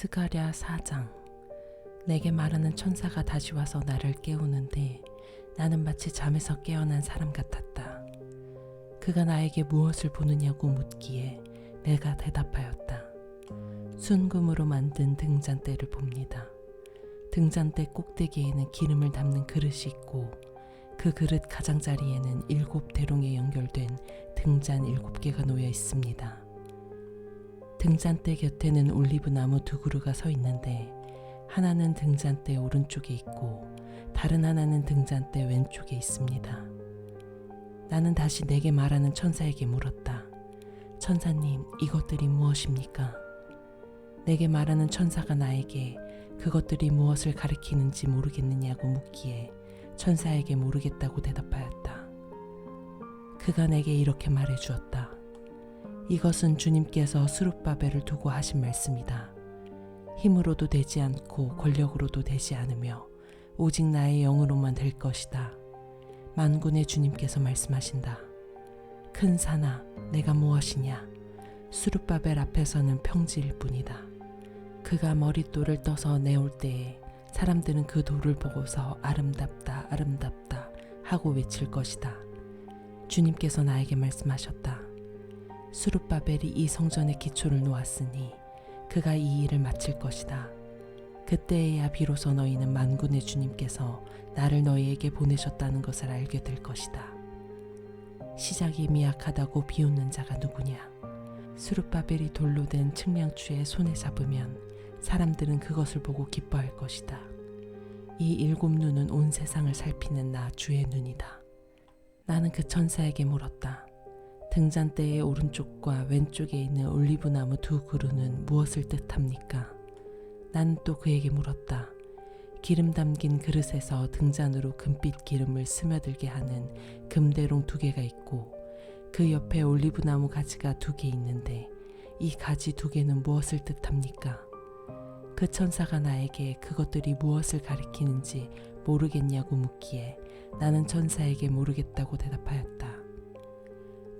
스가랴 4장 내게 말하는 천사가 다시 와서 나를 깨우는데 나는 마치 잠에서 깨어난 사람 같았다. 그가 나에게 무엇을 보느냐고 묻기에 내가 대답하였다. 순금으로 만든 등잔대를 봅니다. 등잔대 꼭대기에는 기름을 담는 그릇이 있고 그 그릇 가장자리에는 일곱 대롱에 연결된 등잔 일곱 개가 놓여 있습니다. 등잔대 곁에는 올리브 나무 두 그루가 서 있는데 하나는 등잔대 오른쪽에 있고 다른 하나는 등잔대 왼쪽에 있습니다. 나는 다시 내게 말하는 천사에게 물었다. 천사님, 이것들이 무엇입니까? 내게 말하는 천사가 나에게 그것들이 무엇을 가리키는지 모르겠느냐고 묻기에 천사에게 모르겠다고 대답하였다. 그가 내게 이렇게 말해 주었다. 이것은 주님께서 수룹바벨을 두고 하신 말씀이다. 힘으로도 되지 않고 권력으로도 되지 않으며 오직 나의 영으로만 될 것이다. 만군의 주님께서 말씀하신다. 큰 산아, 내가 무엇이냐? 수룹바벨 앞에서는 평지일 뿐이다. 그가 머릿돌을 떠서 내올 때에 사람들은 그 돌을 보고서 아름답다, 아름답다 하고 외칠 것이다. 주님께서 나에게 말씀하셨다. 수룹바벨이 이 성전의 기초를 놓았으니 그가 이 일을 마칠 것이다. 그때에야 비로소 너희는 만군의 주님께서 나를 너희에게 보내셨다는 것을 알게 될 것이다. 시작이 미약하다고 비웃는 자가 누구냐? 수룹바벨이 돌로 된 측량추에 손에 잡으면 사람들은 그것을 보고 기뻐할 것이다. 이 일곱 눈은 온 세상을 살피는 나 주의 눈이다. 나는 그 천사에게 물었다. 등잔대의 오른쪽과 왼쪽에 있는 올리브나무 두 그루는 무엇을 뜻합니까? 난 또 그에게 물었다. 기름 담긴 그릇에서 등잔으로 금빛 기름을 스며들게 하는 금대롱 두 개가 있고 그 옆에 올리브나무 가지가 두 개 있는데 이 가지 두 개는 무엇을 뜻합니까? 그 천사가 나에게 그것들이 무엇을 가리키는지 모르겠냐고 묻기에 나는 천사에게 모르겠다고 대답하였다.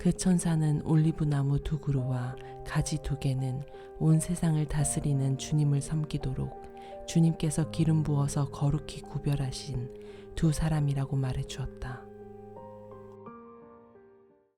그 천사는 올리브 나무 두 그루와 가지 두 개는 온 세상을 다스리는 주님을 섬기도록 주님께서 기름 부어서 거룩히 구별하신 두 사람이라고 말해 주었다.